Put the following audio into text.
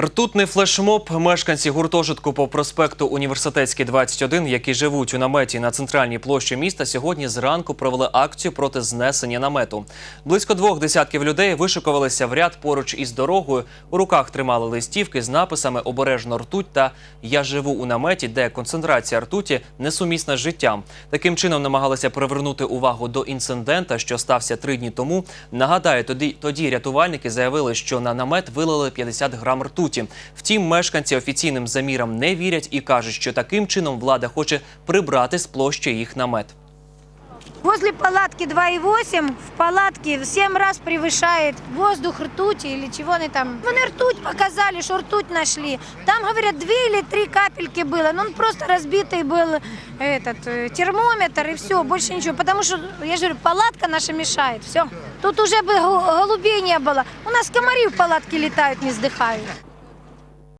Ртутний флешмоб мешканці гуртожитку по проспекту Університетський 21, які живуть у наметі на центральній площі міста, сьогодні зранку провели акцію проти знесення намету. Близько двох десятків людей вишикувалися в ряд поруч із дорогою. У руках тримали листівки з написами Обережно ртуть та Я живу у наметі, де концентрація ртуті несумісна з життям. Таким чином намагалися привернути увагу до інцидента, що стався три дні тому. Нагадаю, тоді, тоді рятувальники заявили, що на намет вилили 50 грам ртуті Втім, мешканці офіційним замірам не вірять і кажуть, що таким чином влада хоче прибрати з площі їх намет. Возле палатки 2,8 в палатке в 7 раз превышает воздух ртути или чего они там. Вони ртуть показали, что ртуть нашли. Там, говорят, две или три капельки было. Ну, он просто разбитый был этот э, термометр и все, больше ничего. Потому что, я же говорю, палатка наша мешает, все. Тут уже бы гу- голубей не было. У нас комари в палатке летают, не сдыхают.